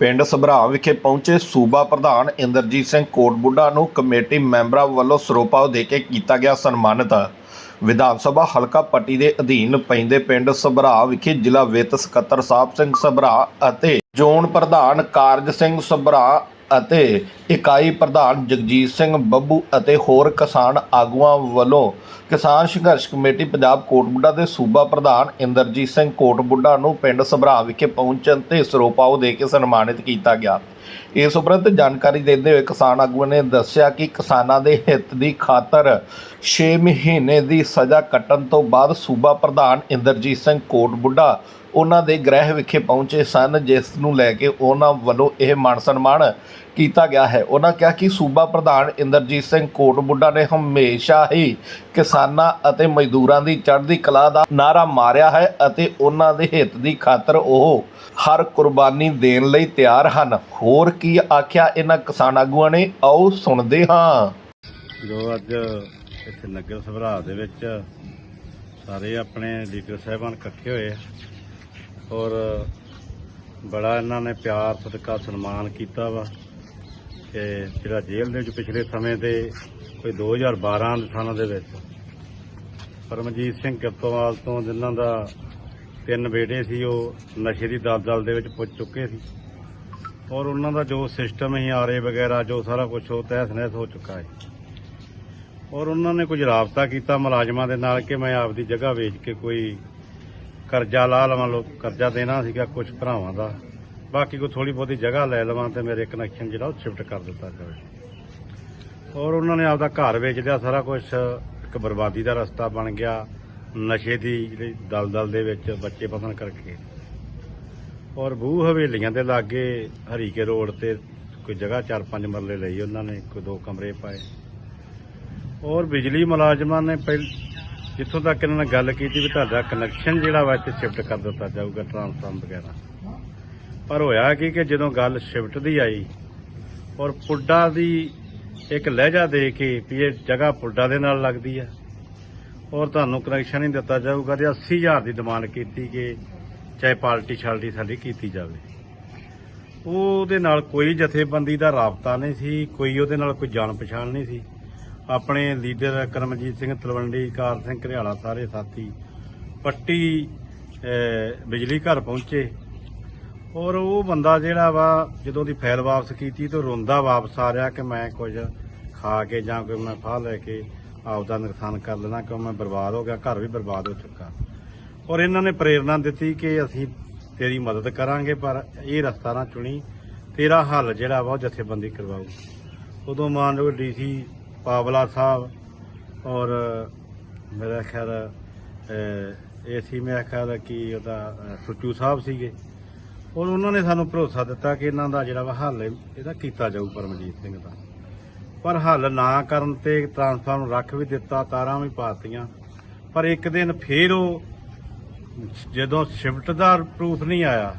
ਪਿੰਡ ਸਭਰਾ ਵਿਖੇ ਪਹੁੰਚੇ ਸੂਬਾ ਪ੍ਰਧਾਨ ਇੰਦਰਜੀਤ ਸਿੰਘ ਕੋਟਬੁੱਢਾ ਨੂੰ ਕਮੇਟੀ ਮੈਂਬਰਾਂ ਵੱਲੋਂ ਸਰੋਪਾ ਦੇ ਕੇ ਕੀਤਾ ਗਿਆ ਸਨਮਾਨਿਤ। ਵਿਧਾਨ ਸਭਾ ਹਲਕਾ ਪੱਟੀ ਦੇ ਅਧੀਨ ਪੈਂਦੇ ਪਿੰਡ ਸਭਰਾ ਵਿਖੇ ਜ਼ਿਲ੍ਹਾ ਵਿੱਤ ਸਕੱਤਰ ਸਾਹਿਬ ਸਿੰਘ ਸਭਰਾ ਅਤੇ ਜ਼ੋਨ ਪ੍ਰਧਾਨ ਕਾਰਜ ਸਿੰਘ ਸਭਰਾ ਅਤੇ ਇਕਾਈ ਪ੍ਰਧਾਨ ਜਗਜੀਤ ਸਿੰਘ ਬੱਬੂ ਅਤੇ ਹੋਰ ਕਿਸਾਨ ਆਗੂਆਂ ਵੱਲੋਂ ਕਿਸਾਨ ਸੰਘਰਸ਼ ਕਮੇਟੀ ਪੰਜਾਬ ਕੋਟਬੁੱਢਾ ਦੇ ਸੂਬਾ ਪ੍ਰਧਾਨ ਇੰਦਰਜੀਤ ਸਿੰਘ ਕੋਟਬੁੱਢਾ ਨੂੰ ਪਿੰਡ ਸਭਰਾ ਵਿਖੇ ਪਹੁੰਚਣ ਤੇ ਸਰੋਪਾਓ ਦੇ ਕੇ ਸਨਮਾਨਿਤ ਕੀਤਾ ਗਿਆ। ਇਸ ਉਪਰੰਤ ਜਾਣਕਾਰੀ ਦਿੰਦੇ ਹੋਏ ਕਿਸਾਨ ਆਗੂਆਂ ਨੇ ਦੱਸਿਆ ਕਿ ਕਿਸਾਨਾਂ ਦੇ ਹਿੱਤ ਦੀ ਖਾਤਰ 6 ਮਹੀਨੇ ਦੀ ਸਜ਼ਾ ਕੱਟਣ ਤੋਂ ਬਾਅਦ ਸੂਬਾ ਪ੍ਰਧਾਨ ਇੰਦਰਜੀਤ ਸਿੰਘ ਕੋਟਬੁੱਢਾ ਉਹਨਾਂ ਦੇ ਗ੍ਰਹਿ ਵਿਖੇ ਪਹੁੰਚੇ ਸਨ, ਜਿਸ ਨੂੰ ਲੈ ਕੇ ਉਹਨਾਂ ਵੱਲੋਂ ਇਹ ਮਾਣ ਸਨਮਾਨ ਕੀਤਾ ਗਿਆ ਹੈ। ਉਹਨਾਂ ਕਿਹਾ ਕਿ ਸੂਬਾ ਪ੍ਰਧਾਨ ਇੰਦਰਜੀਤ ਸਿੰਘ ਕੋਟਬੁੱਢਾ ਨੇ ਹਮੇਸ਼ਾ ਹੀ ਕਿਸਾਨਾਂ ਅਤੇ ਮਜ਼ਦੂਰਾਂ ਦੀ ਚੜ੍ਹਦੀ ਕਲਾ ਦਾ ਨਾਰਾ ਮਾਰਿਆ ਹੈ ਅਤੇ ਉਹਨਾਂ ਦੇ ਹਿੱਤ ਦੀ ਖਾਤਰ ਉਹ ਹਰ ਕੁਰਬਾਨੀ ਦੇਣ ਲਈ ਤਿਆਰ ਹਨ। ਹੋਰ ਕੀ ਆਖਿਆ ਇਹਨਾਂ ਕਿਸਾਨ ਆਗੂਆਂ ਨੇ? ਆਓ ਸੁਣਦੇ ਹਾਂ। ਜੋ ਅੱਜ ਇੱਥੇ ਨਗਰ ਸਭਰਾ ਦੇ ਵਿੱਚ ਸਾਰੇ ਆਪਣੇ ਲੀਡਰ ਸਾਹਿਬਾਨ ਇਕੱਠੇ ਹੋਏ ਔਰ ਬੜਾ ਇਹਨਾਂ ਨੇ ਪਿਆਰ ਸਤਿਕਾਰ ਸਨਮਾਨ ਕੀਤਾ ਵਾ। ਕਿ ਜਿਹੜਾ ਜੇਲ੍ਹ ਦੇ ਵਿੱਚ ਪਿਛਲੇ ਸਮੇਂ 'ਤੇ ਕੋਈ 2012 ਦੇ ਸਾਲਾਂ ਦੇ ਵਿੱਚ, ਪਰਮਜੀਤ ਸਿੰਘ ਕਿਰਤੋਵਾਲ ਤੋਂ ਜਿਨ੍ਹਾਂ ਦਾ ਤਿੰਨ ਬੇਟੇ ਸੀ, ਉਹ ਨਸ਼ੇ ਦੀ ਦਲਦਲ ਦੇ ਵਿੱਚ ਪੁੱਜ ਚੁੱਕੇ ਸੀ। ਔਰ ਉਹਨਾਂ ਦਾ ਜੋ ਸਿਸਟਮ ਹੀ ਆਰੇ ਵਗੈਰਾ, ਜੋ ਸਾਰਾ ਕੁਝ ਉਹ ਤਹਿਸ ਨਹਿਸ ਹੋ ਚੁੱਕਾ ਹੈ। ਔਰ ਉਹਨਾਂ ਨੇ ਕੁਝ ਰਾਬਤਾ ਕੀਤਾ ਮੁਲਾਜ਼ਮਾਂ ਦੇ ਨਾਲ ਕਿ ਮੈਂ ਆਪਦੀ ਜਗ੍ਹਾ ਵੇਚ ਕੇ ਕੋਈ ਕਰਜ਼ਾ ਲਾ ਲਵਾਂ, ਲੋ, ਕਰਜ਼ਾ ਦੇਣਾ ਸੀਗਾ ਕੁਝ ਭਰਾਵਾਂ ਦਾ। ਬਾਕੀ ਕੋਈ ਥੋੜੀ ਬਹੁਤੀ ਜਗ੍ਹਾ ਲੈ ਲਵਾਂ ਤੇ ਮੇਰੇ ਕਨੈਕਸ਼ਨ ਜਿਹੜਾ ਉਹ ਸ਼ਿਫਟ ਕਰ ਦਿੱਤਾ ਜਾਵੇ। ਔਰ ਉਹਨਾਂ ਨੇ ਆਪਦਾ ਘਰ ਵੇਚ ਲਿਆ ਸਾਰਾ ਕੁਝ ਇੱਕ ਬਰਬਾਦੀ ਦਾ ਰਸਤਾ ਬਣ ਗਿਆ, ਨਸ਼ੇ ਦੀ ਜਿਹੜੀ ਦਲਦਲ ਦੇ ਵਿੱਚ ਬੱਚੇ ਪਤਨ ਕਰਕੇ। ਔਰ ਬੂ ਹਵੇਲੀਆਂ ਦੇ ਲਾਗੇ ਹਰੀਕੇ ਰੋਡ ਤੇ ਕੋਈ ਜਗ੍ਹਾ 4-5 ਮਰਲੇ ਲਈ ਉਹਨਾਂ ਨੇ, ਕੋਈ ਦੋ ਕਮਰੇ ਪਾਏ। ਔਰ ਬਿਜਲੀ ਮੁਲਾਜ਼ਮਾਂ ਨੇ ਪਹਿਲ, ਜਿੱਥੋਂ ਤੱਕ ਇਹਨਾਂ ਨੇ ਗੱਲ ਕੀਤੀ ਵੀ ਤੁਹਾਡਾ ਕਨੈਕਸ਼ਨ ਜਿਹੜਾ ਵਾ ਇੱਥੇ ਸ਼ਿਫਟ ਕਰ ਦਿੱਤਾ ਜਾਊਗਾ ਟ੍ਰਾਂਸਫਾਰਮ ਵਗੈਰਾ। ਪਰ ਹੋਇਆ ਕੀ ਕਿ ਜਦੋਂ ਗੱਲ ਸ਼ਿਫਟ ਦੀ ਆਈ ਔਰ ਪੁੱਡਾ ਦੀ ਇੱਕ ਲਹਿਜਾ ਦੇ ਕੇ ਵੀ ਇਹ ਜਗ੍ਹਾ ਪੁੱਡਾ ਦੇ ਨਾਲ ਲੱਗਦੀ ਆ, ਔਰ ਤੁਹਾਨੂੰ ਕਨੈਕਸ਼ਨ ਨਹੀਂ ਦਿੱਤਾ ਜਾਊਗਾ ਤੇ 80000 ਦੀ ਡਿਮਾਂਡ ਕੀਤੀ ਕਿ ਚਾਹੇ ਪਾਰਟੀ ਛਾਲਟੀ ਸਾਡੀ ਕੀਤੀ ਜਾਵੇ। ਉਹਦੇ ਨਾਲ ਕੋਈ ਜਥੇਬੰਦੀ ਦਾ ਰਾਬਤਾ ਨਹੀਂ ਸੀ, ਕੋਈ ਉਹਦੇ ਨਾਲ ਕੋਈ ਜਾਣ ਪਛਾਣ ਨਹੀਂ ਸੀ। ਆਪਣੇ ਲੀਡਰ ਕਰਮਜੀਤ ਸਿੰਘ ਤਲਵੰਡੀ, ਕਾਰ ਸਿੰਘ ਘਰਿਆਲਾ ਸਾਰੇ ਸਾਥੀ ਪੱਟੀ ਬਿਜਲੀ ਘਰ ਪਹੁੰਚੇ। ਔਰ ਉਹ ਬੰਦਾ ਜਿਹੜਾ ਵਾ, ਜਦੋਂ ਦੀ ਫਾਈਲ ਵਾਪਸ ਕੀਤੀ ਤੇ ਰੋਂਦਾ ਵਾਪਸ ਆ ਰਿਹਾ ਕਿ ਮੈਂ ਕੁਝ ਖਾ ਕੇ ਜਾਂ ਕੋਈ ਮੈਂ ਫਾਹ ਲੈ ਕੇ ਆਪਦਾ ਨੁਕਸਾਨ ਕਰ ਲੈਣਾ, ਕਿਉਂ ਮੈਂ ਬਰਬਾਦ ਹੋ ਗਿਆ, ਘਰ ਵੀ ਬਰਬਾਦ ਹੋ ਚੁੱਕਾ। ਔਰ ਇਹਨਾਂ ਨੇ ਪ੍ਰੇਰਣਾ ਦਿੱਤੀ ਕਿ ਅਸੀਂ ਤੇਰੀ ਮਦਦ ਕਰਾਂਗੇ, ਪਰ ਇਹ ਰਸਤਾ ਨਾ ਚੁਣੀ, ਤੇਰਾ ਹੱਲ ਜਿਹੜਾ ਵਾ ਉਹ ਜਥੇਬੰਦੀ ਕਰਵਾਊ ਉਦੋਂ ਮਾਨਯੋਗ ਡੀਸੀ ਪਾਵਲਾ ਸਾਹਿਬ ਔਰ ਮੇਰਾ ਖਿਆਲ ਏਸੀ ਮੇਰਾ ਖਿਆਲ ਕਿ ਉਹਦਾ ਸੁੱਚੂ ਸਾਹਿਬ ਸੀਗੇ। ਔਰ ਉਹਨਾਂ ਨੇ ਸਾਨੂੰ ਭਰੋਸਾ ਦਿੱਤਾ ਕਿ ਇਹਨਾਂ ਦਾ ਜਿਹੜਾ ਵਾ ਹੱਲ ਇਹਦਾ ਕੀਤਾ ਜਾਊ ਪਰਮਜੀਤ ਸਿੰਘ ਦਾ। ਪਰ ਹੱਲ ਨਾ ਕਰਨ ਤੇ ਟ੍ਰਾਂਸਫਾਰਮ ਰੱਖ ਵੀ ਦਿੱਤਾ, ਤਾਰਾਂ ਵੀ ਪਾਤੀਆਂ। ਪਰ ਇੱਕ ਦਿਨ ਫੇਰ ਉਹ ਜਦੋਂ ਸ਼ਿਫਟ ਦਾ ਪ੍ਰੂਫ ਨਹੀਂ ਆਇਆ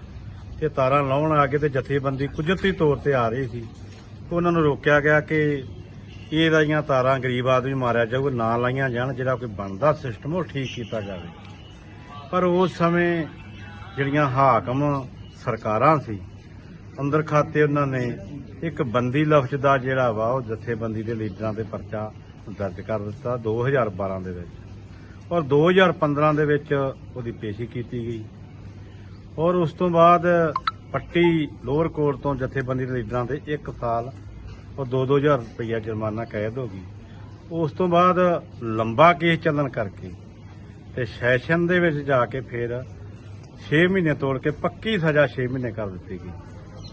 ਤੇ ਤਾਰਾਂ ਲਾਉਣ ਆ ਕੇ ਤੇ ਜਥੇਬੰਦੀ ਕੁਦਰਤੀ ਤੌਰ ਤੇ ਆ ਰਹੀ ਸੀ ਉਹਨਾਂ ਨੂੰ ਰੋਕਿਆ ਗਿਆ ਕਿ ਇਹ ਰਾਈਆਂ ਤਾਰਾਂ ਗਰੀਬ ਆਦਮੀ ਮਾਰਿਆ ਜਾਊਗਾ, ਨਾ ਲਾਈਆਂ ਜਾਣ, ਜਿਹੜਾ ਕੋਈ ਬਣਦਾ ਸਿਸਟਮ ਉਹ ਠੀਕ ਕੀਤਾ ਜਾਵੇ। ਪਰ ਉਸ ਸਮੇਂ ਜਿਹੜੀਆਂ ਹਾਕਮ ਸਰਕਾਰਾਂ ਸੀ। ਅੰਦਰ ਖਾਤੇ ਉਹਨਾਂ ਨੇ ਇੱਕ ਬੰਦੀ ਲਫ਼ਜ਼ ਦਾ ਜਿਹੜਾ ਵਾ, ਉਹ ਜਥੇਬੰਦੀ ਦੇ ਲੀਡਰਾਂ ਤੇ ਪਰਚਾ ਦਰਜ ਕਰ ਦਿੱਤਾ 2012 ਦੇ ਵਿੱਚ। ਔਰ 2015 ਦੇ ਵਿੱਚ ਉਹਦੀ ਪੇਸ਼ੀ ਕੀਤੀ ਗਈ। ਔਰ ਉਸ ਤੋਂ ਬਾਅਦ ਪੱਟੀ ਲੋਅਰ ਕੋਰਟ ਤੋਂ ਜਥੇਬੰਦੀ ਦੇ ਲੀਡਰਾਂ ਤੇ 1 ਸਾਲ ਔਰ 2-2000 ਰੁਪਈਆ ਜੁਰਮਾਨਾ ਕੈਦ ਹੋ ਗਈ। ਉਸ ਤੋਂ ਬਾਅਦ ਲੰਬਾ ਕੇਸ ਚੱਲਣ ਕਰਕੇ ਤੇ ਸੈਸ਼ਨ ਦੇ ਵਿੱਚ ਜਾ ਕੇ ਫਿਰ 6 ਮਹੀਨੇ ਤੋੜ ਕੇ ਪੱਕੀ ਸਜ਼ਾ 6 ਮਹੀਨੇ ਕਰ ਦਿੱਤੀ ਗਈ।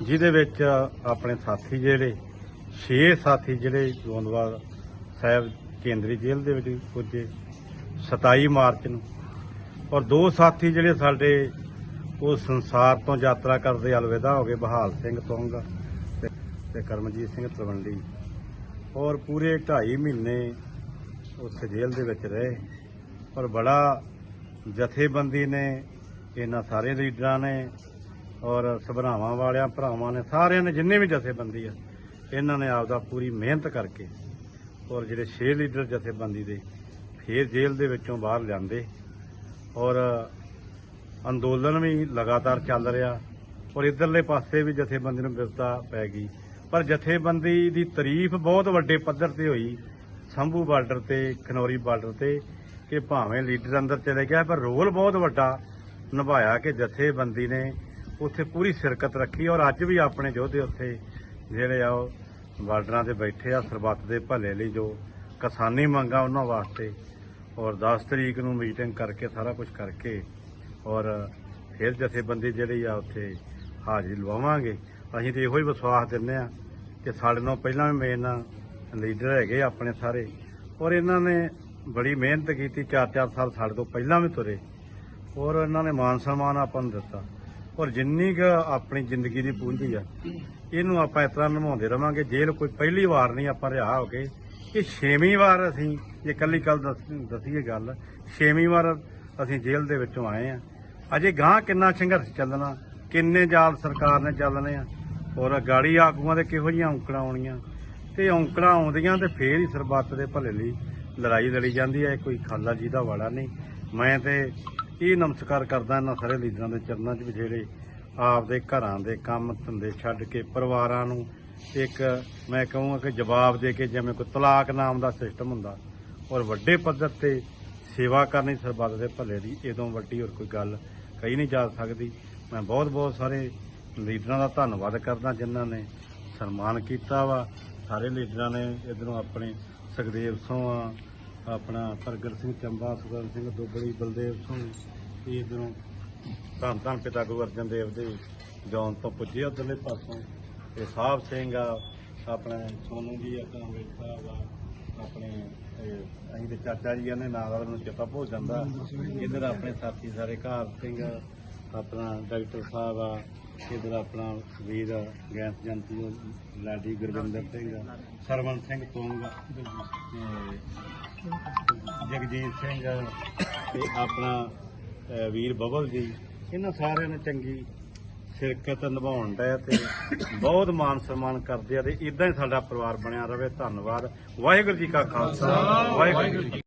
ਜਿਹਦੇ ਵਿੱਚ ਆਪਣੇ ਸਾਥੀ ਜਿਹੜੇ 6 ਸਾਥੀ ਜਿਹੜੇ ਗੋਂਦਵਾਲ ਸਾਹਿਬ ਕੇਂਦਰੀ ਜੇਲ੍ਹ ਦੇ ਵਿੱਚ ਪੁੱਜੇ 27 ਮਾਰਚ ਨੂੰ। ਔਰ ਦੋ ਸਾਥੀ ਜਿਹੜੇ ਸਾਡੇ ਉਹ ਸੰਸਾਰ ਤੋਂ ਯਾਤਰਾ ਕਰਦੇ, ਅਲਵਿਦਾ ਹੋ ਗਏ, ਬਹਾਲ ਸਿੰਘ ਤੁੰਗ ਤੇ- ਤੇ ਕਰਮਜੀਤ ਸਿੰਘ ਤਲਵੰਡੀ। ਔਰ ਪੂਰੇ 2.5 ਮਹੀਨੇ ਉੱਥੇ ਜੇਲ੍ਹ ਦੇ ਵਿੱਚ ਰਹੇ। ਔਰ ਬੜਾ ਜਥੇਬੰਦੀ ਨੇ ਇਹਨਾਂ ਸਾਰੇ ਲੀਡਰਾਂ ਨੇ ਔਰ ਸਭਰਾਵਾਂ ਵਾਲਿਆਂ, ਭਰਾਵਾਂ ਨੇ, ਸਾਰਿਆਂ ਨੇ ਜਿੰਨੇ ਵੀ ਜਥੇਬੰਦੀ ਆ, ਇਹਨਾਂ ਨੇ ਆਪਦਾ ਪੂਰੀ ਮਿਹਨਤ ਕਰਕੇ ਔਰ ਜਿਹੜੇ ਛੇ ਲੀਡਰ ਜਥੇਬੰਦੀ ਦੇ, ਫੇਰ ਜੇਲ੍ਹ ਦੇ ਵਿੱਚੋਂ ਬਾਹਰ ਲਿਆਂਦੇ ਔਰ ਅੰਦੋਲਨ ਵੀ ਲਗਾਤਾਰ ਚੱਲ ਰਿਹਾ ਔਰ ਇਧਰਲੇ ਪਾਸੇ ਵੀ ਜਥੇਬੰਦੀ ਨੂੰ ਬਿਰਤਾ ਪੈ ਗਈ। ਪਰ ਜਥੇਬੰਦੀ ਦੀ ਤਾਰੀਫ ਬਹੁਤ ਵੱਡੇ ਪੱਧਰ ਤੇ ਹੋਈ, ਸੰਭੂ ਬਾਰਡਰ ਤੇ, ਖਨੌਰੀ ਬਾਰਡਰ ਤੇ, ਕਿ ਭਾਵੇਂ ਲੀਡਰ ਅੰਦਰ ਚਲੇ ਗਿਆ, ਪਰ ਰੋਲ ਬਹੁਤ ਵੱਡਾ ਨਿਭਾਇਆ ਕਿ ਜਥੇਬੰਦੀ ਨੇ ਉੱਥੇ ਪੂਰੀ ਸ਼ਿਰਕਤ ਰੱਖੀ ਔਰ ਅੱਜ ਵੀ ਆਪਣੇ ਯੋਧੇ ਉੱਥੇ ਜਿਹੜੇ ਆ ਉਹ ਬਾਰਡਰਾਂ ਤੇ ਬੈਠੇ ਆ, ਸਰਬੱਤ ਦੇ ਭਲੇ ਲਈ ਜੋ ਕਿਸਾਨੀ ਮੰਗਾਂ ਉਹਨਾਂ ਵਾਸਤੇ ਔਰ 10 ਤਰੀਕ ਨੂੰ ਮੀਟਿੰਗ ਕਰਕੇ ਸਾਰਾ ਕੁਝ ਕਰਕੇ ਔਰ ਫਿਰ ਜਥੇਬੰਦੀ ਜਿਹੜੀ ਆ ਉੱਥੇ ਹਾਜ਼ਰੀ ਲਵਾਵਾਂਗੇ। ਅਸੀਂ ਤੇ ਇਹੋ ਹੀ ਵਿਸ਼ਵਾਸ ਦਿੰਦੇ ਆ ਕਿ ਸਾਡੇ ਨਾਲ ਪਹਿਲਾਂ ਵੀ ਮੇਨ ਲੀਡਰ ਹੈਗੇ ਆਪਣੇ ਸਾਰੇ ਔਰ ਇਹਨਾਂ ਨੇ ਬੜੀ ਮਿਹਨਤ ਕੀਤੀ 4-4 ਸਾਲ ਸਾਡੇ ਤੋਂ ਪਹਿਲਾਂ ਵੀ ਤੁਰੇ। ਔਰ ਇਹਨਾਂ ਨੇ ਮਾਨ ਸਨਮਾਨ ਆਪਾਂ ਨੂੰ ਦਿੱਤਾ। ਔਰ ਜਿੰਨੀ ਕੁ ਆਪਣੀ ਜ਼ਿੰਦਗੀ ਦੀ ਪੂੰਜੀ ਆ, ਇਹਨੂੰ ਆਪਾਂ ਇਸ ਤਰ੍ਹਾਂ ਨਿਭਾਉਂਦੇ ਰਵਾਂਗੇ। ਜੇਲ੍ਹ ਕੋਈ ਪਹਿਲੀ ਵਾਰ ਨਹੀਂ ਆਪਾਂ ਰਿਹਾ ਹੋ ਕੇ, ਇਹ ਛੇਵੀਂ ਵਾਰ ਅਸੀਂ ਜੇ ਕੱਲੀ ਕੱਲ ਦੱਸੀਏ ਗੱਲ, ਛੇਵੀਂ ਵਾਰ ਅਸੀਂ ਜੇਲ੍ਹ ਦੇ ਵਿੱਚੋਂ ਆਏ ਆ। ਅਜੇ ਗਾਂ ਕਿੰਨਾ ਸੰਘਰਸ਼ ਚੱਲਣਾ, ਕਿੰਨੇ ਜਾਲ ਸਰਕਾਰ ਨੇ ਚੱਲਣੇ ਆ। ਔਰ ਗਾੜੀ ਆਗੂਆਂ ਦੇ ਕਿਹੋ ਜਿਹੀਆਂ ਔਂਕੜਾਂ ਆਉਣੀਆਂ। ਤੇ ਔਂਕੜਾਂ ਆਉਂਦੀਆਂ ਤੇ ਫੇਰ ਹੀ ਸਰਬੱਤ ਦੇ ਭਲੇ ਲਈ ਲੜਾਈ ਲੜੀ ਜਾਂਦੀ ਹੈ ਕੋਈ ਖਾਲਾ ਜੀ ਦਾ ਵਾਲਾ ਨਹੀਂ। ਮੈਂ ਤੇ ਇਹ ਨਮਸਕਾਰ ਕਰਦਾ ਇਹਨਾਂ ਸਾਰੇ ਲੀਡਰਾਂ ਦੇ ਚਰਨਾਂ 'ਚ ਵੀ ਜਿਹੜੇ ਆਪਦੇ ਘਰਾਂ ਦੇ ਕੰਮ ਧੰਦੇ ਛੱਡ ਕੇ ਪਰਿਵਾਰਾਂ ਨੂੰ ਇੱਕ ਮੈਂ ਕਹੂੰਗਾ ਕਿ ਜਵਾਬ ਦੇ ਕੇ ਜਿਵੇਂ ਕੋਈ ਤਲਾਕ ਨਾਮ ਦਾ ਸਿਸਟਮ ਹੁੰਦਾ ਔਰ ਵੱਡੇ ਪੱਧਰ ਤੇ ਸੇਵਾ ਕਰਨੀ ਸਰਬੱਤ ਦੇ ਭਲੇ ਦੀ, ਇਦੋਂ ਵੱਡੀ ਹੋਰ ਕੋਈ ਗੱਲ ਕਹੀ ਨਹੀਂ ਜਾ ਸਕਦੀ। ਮੈਂ ਬਹੁਤ ਬਹੁਤ ਸਾਰੇ ਲੀਡਰਾਂ ਦਾ ਧੰਨਵਾਦ ਕਰਦਾ ਜਿਨ੍ਹਾਂ ਨੇ ਸਨਮਾਨ ਕੀਤਾ ਵਾ। ਸਾਰੇ ਲੀਡਰਾਂ ਨੇ ਇਧਰੋਂ ਆਪਣੇ ਸੁਖਦੇਵ ਸਿੰਘ ਆ ਆਪਣਾ ਪ੍ਰਗਟ ਸਿੰਘ, ਚੰਬਾ ਸੁਖਨ ਸਿੰਘ ਦੁੱਬੜੀ ਬਲਦੇਵ ਸਿੰਘ, ਇਹ ਇਧਰੋਂ ਧੰਨ ਧੰਨ ਪਿਤਾ ਗੁਰੂ ਅਰਜਨ ਦੇਵ ਦੇ ਜੌਨ ਤੋਂ ਪੁੱਜੇ ਉਧਰਲੇ ਪਾਸੋਂ, ਤੇ ਸਾਹਿਬ ਸਿੰਘ ਆ, ਆਪਣੇ ਸੋਨੂ ਜੀ ਆ ਕਾਂਗਰਸ ਸਾਹਿਬ ਆ, ਆਪਣੇ, ਇਹ ਅਸੀਂ ਤੇ ਚਾਚਾ ਜੀ ਨੇ ਨਾਲ ਦਾ ਮੈਨੂੰ ਚੇਤਾ ਭੁੱਲ ਜਾਂਦਾ। ਇਧਰ ਆਪਣੇ ਸਾਥੀ ਸਾਰੇ, ਘਰ ਸਿੰਘ ਆਪਣਾ ਡਾਕਟਰ ਸਾਹਿਬ ਆ, ਇਧਰ ਆਪਣਾ ਵੀਰ ਗੈਸ ਜੰਤੀ ਲਾਡੀ ਗੁਰਵਿੰਦਰ ਸਿੰਘ ਸਰਵਨ ਸਿੰਘ ਤੁੰਗ ਤੇ ਜਗਜੀਤ ਸਿੰਘ ਤੇ ਆਪਣਾ ਅਹ, ਵੀਰ ਬਬਲ ਜੀ। ਇਹਨਾਂ ਸਾਰਿਆਂ ਨੇ ਚੰਗੀ ਸ਼ਿਰਕਤ ਨਿਭਾਉਣ ਦਾ ਤੇ ਬਹੁਤ ਮਾਨ ਸਨਮਾਨ ਕਰਦੇ ਆ ਤੇ ਇਦਾਂ ਹੀ ਸਾਡਾ ਪਰਿਵਾਰ ਬਣਿਆ ਰਵੇ। ਧੰਨਵਾਦ। ਵਾਹਿਗੁਰੂ ਜੀ ਕਾ ਖਾਲਸਾ। ਵਾਹਿਗੁਰੂ ਜੀ ਕੀ